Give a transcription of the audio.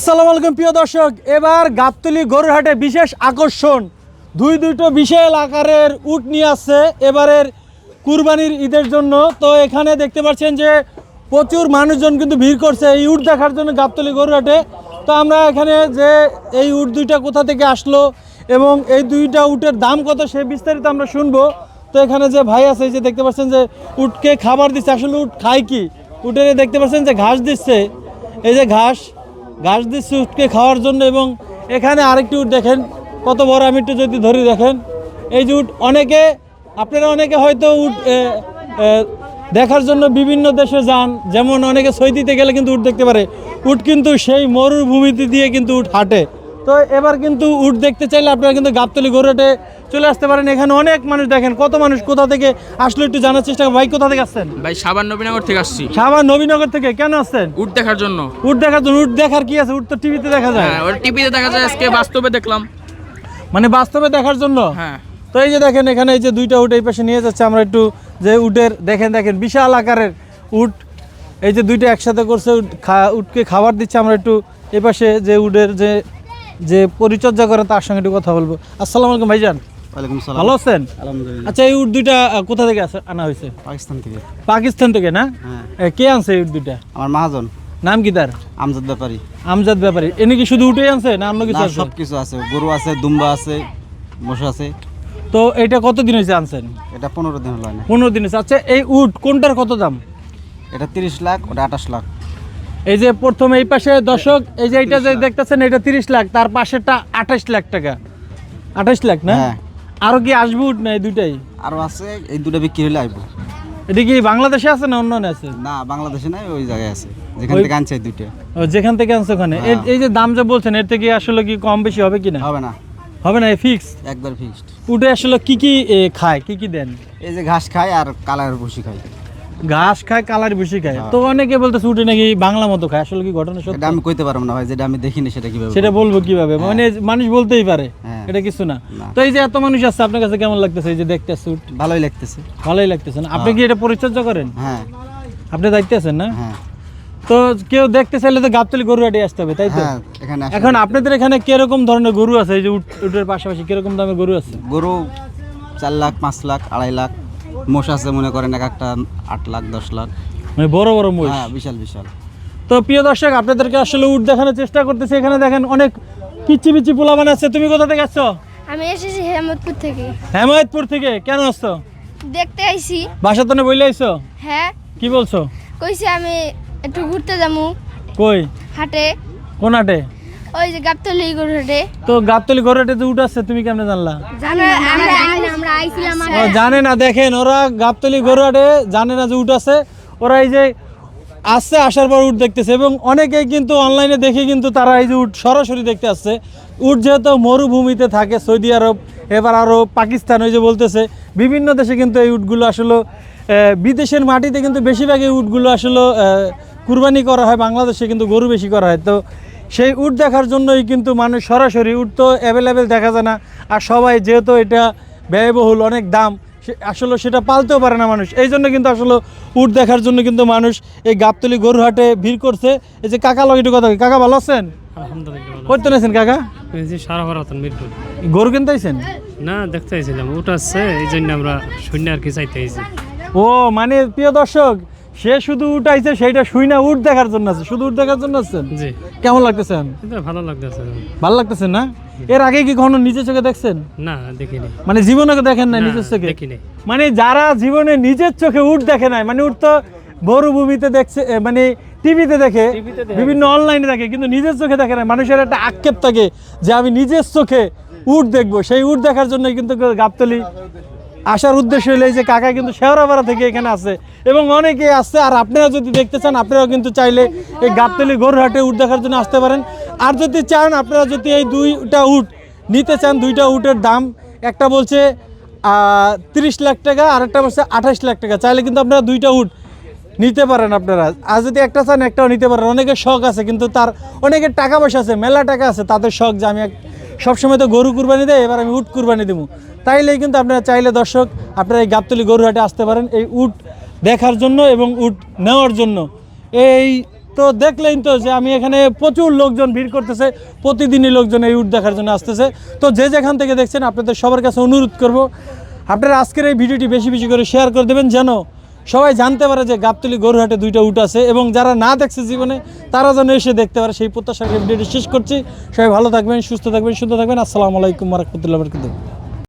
আসসালামু আলাইকুম, প্রিয় দর্শক। এবার গাবতলি গরুরহাটে বিশেষ আকর্ষণ। দুই দুটো বিশাল আকারের উট নিয়ে আসছে এবারের কুরবানির ঈদের জন্য। তো এখানে দেখতে পাচ্ছেন যে প্রচুর মানুষজন কিন্তু ভিড় করছে এই উট দেখার জন্য গাবতলি গরুরহাটে। তো আমরা এখানে যে এই উট দুইটা কোথা থেকে আসলো এবং এই দুইটা উটের দাম কত সে বিস্তারিত আমরা শুনব। তো এখানে যে ভাই আছে যে দেখতে পাচ্ছেন যে উটকে খাবার দিচ্ছে। আসলে উট খায় কি? উটের দেখতে পাচ্ছেন যে ঘাস দিচ্ছে। এই যে ঘাস ঘাস দিচ্ছে উটকে খাওয়ার জন্য এবং এখানে আরেকটি উট দেখেন কত বড় আমি একটু যদি ধরি দেখেন। এই যে উট অনেকে আপনারা অনেকে হয়তো এ, দেখার জন্য বিভিন্ন দেশে যান যেমন অনেকে সৈদিতে গেলে কিন্তু উট দেখতে পারে। উট কিন্তু সেই মরুভূমিতে দিয়ে কিন্তু উট হাঁটে। তো এবার কিন্তু উট দেখতে চাইলে আপনারা কিন্তু গাবতলি গরুটে চলে আসতে পারেন। এখানে অনেক মানুষ দেখেন কত মানুষ কোথা থেকে আসলে একটু জানার চেষ্টা করেন। ভাই কোথা থেকে আসছেন? ভাই সাবান নবীনগর থেকে আসছি। সাবার নবীনগর থেকে কেন আসছেন? উট দেখার জন্য। উট দেখার জন্য উট দেখার কি আছে? উট তো টিভিতে দেখা যায়। হ্যাঁ ওর টিভিতে দেখা যায় আজকে বাস্তবে দেখলাম। মানে বাস্তবে দেখার জন্য? হ্যাঁ। তো এই যে দেখেন এখানে এই যে দুইটা উট এই পাশে নিয়ে যাচ্ছে। আমরা একটু যে উটের দেখেন দেখেন বিশাল আকারের উট। এই যে দুইটা একসাথে করছে উটকে খাবার দিচ্ছে। আমরা একটু এই পাশে যে উটের যে যে পরিচর্যা করে তার সঙ্গে একটু কথা বলব। আসসালামু আলাইকুম ভাইজান। ভালো আছেন? আচ্ছা এই উট দুইটা কোথা থেকে আনা হয়েছে? পাকিস্তান থেকে। পাকিস্তান থেকে না? কে আনছে এই উট দুইটা? আমার মহাজন। নাম কি তার? আমজাদ ব্যাপারী। আমজাদ ব্যাপারী। এনে কি শুধু উঠেই আনছে না অন্য কিছু আছে? সব কিছু আছে। গরু আছে দুম্বা আছে মোষ আছে। তো এটা কতদিন হয়েছে আনছেন? এটা পনেরো দিন হলো না পনেরো দিন হয়েছে। আচ্ছা এই উট কোনটার কত দাম? এটা তিরিশ লাখ ওটা আঠাশ লাখ। এই যে প্রথম এই পাশে দর্শক এই যে এটা যে দেখতেছেন এটা তিরিশ লাখ তার পাশেরটা আঠাশ লাখ টাকা। আঠাশ লাখ না? হ্যাঁ। আরও কি আসবে উঠ না এই দুটাই আরও আছে এই দুটা বিক্রি হলে আসব এটা কি বাংলাদেশে আছে না অন্য আছে? না বাংলাদেশে নাই ওই জায়গায় আছে। যেখান থেকে আনছে ও, যেখান থেকে আনছে ওখানে। এই- হ্যাঁ। এই যে দাম যা বলছেন এর থেকে আসলে কি কম বেশি হবে কিনা? হবে না। হবে না ফিক্স একবার ফিক্সড উঠে আসলে কি কি খায় কি কি দেন? এই যে ঘাস খায় আর কালার ভুসি খায়। ঘাস খায় কালার বেশি খায়। হ্যাঁ। তো অনেকে বলতে উঠে নাকি বাংলা মতো খায়। আসলে কি ঘটনা সত্যি? আমি কইতে পারব না ভাই যেটা আমি দেখিনি সেটা কীভাবে সেটা বলব? কীভাবে? মানে মানুষ বলতেই পারে হ্যাঁ। এটা কিছু না। তো এই যে এত মানুষ আসছে আপনার কাছে কেমন লাগতেছে? এই যে দেখতে উট ভালোই লাগতেছে। ভালোই লাগতেছে না? আপনি কি এটা পরিচর্যা করেন? হ্যাঁ। আপনি দায়িত্বে আছেন না? হ্যাঁ। তো কেউ দেখতে চাইলে তো গাবতলি গরু হাটে আসতে হবে তাই তো? হ্যাঁ এখানে এখন আপনাদের এখানে কীরকম ধরনের গরু আছে? এই যে উট উটের পাশাপাশি কীরকম দামের গরু আছে? গরু চার লাখ পাঁচ লাখ আড়াই লাখ। মোষ আছে মনে করেন এক একটা আট লাখ দশ লাখ। মানে বড় বড় মহিষ হ্যাঁ বিশাল বিশাল। তো প্রিয় দর্শক আপনাদেরকে আসলে উট দেখানোর চেষ্টা করতেছি। এখানে দেখেন অনেক পিচ্ছি পিচ্ছি পোলা বানাচ্ছে তুমি কোথা থেকে আসছো? আমি এসেছি হেমতপুর থেকে। হেমায়তপুর থেকে। কেন আসছো? দেখতে আইছি। বাসা তো বলে আইছো? হ্যাঁ। কি বলছো? কইছি আমি একটু ঘুরতে যাব কই? হাটে। কোন হাটে? ওই যে গাবতলি তো গাবতলি যে তুমি কেমনে জানলা? আমরা আমরা আইছিলাম ও জানে না দেখেন ওরা গাবতলি জানে না যে উট ওরা এই যে আসছে আসার পর উট দেখতেছে এবং অনেকেই কিন্তু অনলাইনে দেখে কিন্তু তারা এই যে উট সরাসরি দেখতে আসছে। উট যেহেতু মরুভূমিতে থাকে সৌদি আরব এবার আরও পাকিস্তান ওই যে বলতেছে বিভিন্ন দেশে কিন্তু এই উটগুলো আসলে বিদেশের মাটিতে কিন্তু বেশিরভাগ এই উটগুলো আসলে কুরবানি করা হয় বাংলাদেশে কিন্তু গরু বেশি করা হয়। তো সেই উট দেখার জন্যই কিন্তু মানুষ সরাসরি উট তো অ্যাভেলেবেল দেখা যায় না। আর সবাই যেহেতু এটা ব্যয়বহুল অনেক দাম আসলে সেটা পালতেও পারে না মানুষ। এই জন্য কিন্তু আসলে উট দেখার জন্য কিন্তু মানুষ এই গাবতলি গরুহাটে ভিড় করছে। এই যে কাকা লগ একটু কথা কাকা ভালো আছেন? আলহামদুলিল্লাহ করতে নিয়েছেন কাকা? সারা মিরপুর। গরু কিনতে আইছেন না দেখতে আসছে এই জন্য আমরা শূন্য আর কি চাইতে আইছি। ও মানে প্রিয় দর্শক সে শুধু উঠাইছে সেইটা শুই না উঠ দেখার জন্য আছে। শুধু উট দেখার জন্য আছেন? জি। কেমন লাগতেছেন ভালো লাগতেছে। ভালো লাগতেছে না? এর আগে কি কখনো নিজের চোখে দেখছেন? না দেখিনি। মানে জীবনে দেখেন না নিজের চোখে? দেখিনি। মানে যারা জীবনে নিজের চোখে উঠ দেখে নাই মানে উট তো মরুভূমিতে দেখছে মানে টিভিতে দেখে বিভিন্ন অনলাইনে দেখে কিন্তু নিজের চোখে দেখে না মানুষের একটা আক্ষেপ থাকে যে আমি নিজের চোখে উঠ দেখব। সেই উঠ দেখার জন্য কিন্তু গাবতলি আসার উদ্দেশ্য হলো যে কাকা কিন্তু শেওড়াপাড়া থেকে এখানে আছে এবং অনেকে আসছে, আর আপনারা যদি দেখতে চান, আপনারাও কিন্তু চাইলে এই গাবতলি গরুহাটে উট দেখার জন্য আসতে পারেন। আর যদি চান, আপনারা যদি এই দুইটা উট নিতে চান, দুইটা উটের দাম, একটা বলছে তিরিশ লাখ টাকা, আর একটা বলছে আঠাশ লাখ টাকা। চাইলে কিন্তু আপনারা দুইটা উট নিতে পারেন আপনারা। আর যদি একটা চান, একটাও নিতে পারেন। অনেকের শখ আছে, কিন্তু তার, অনেকের টাকা পয়সা আছে, মেলা টাকা আছে, তাদের শখ যে আমি সবসময় তো গরু কুরবানি দেয়, এবার আমি উট কুরবানি দেবো। তাইলেই কিন্তু আপনারা চাইলে দর্শক, আপনারা এই গাবতলি গরুহাটে আসতে পারেন এই উট দেখার জন্য এবং উট নেওয়ার জন্য। এই তো দেখলেন তো যে আমি এখানে প্রচুর লোকজন ভিড় করতেছে, প্রতিদিনই লোকজন এই উট দেখার জন্য আসতেছে। তো যে যেখান থেকে দেখছেন, আপনাদের সবার কাছে অনুরোধ করব, আপনারা আজকের এই ভিডিওটি বেশি বেশি করে শেয়ার করে দেবেন যেন সবাই জানতে পারে যে গাবতলি গরুহাটে দুইটা উট আছে এবং যারা না দেখছে জীবনে, তারা যেন এসে দেখতে পারে। সেই প্রত্যাশা ভিডিওটি শেষ করছি। সবাই ভালো থাকবেন, সুস্থ থাকবেন, সুন্দর থাকবেন। আসসালামু আলাইকুম রহমতুল্লাহ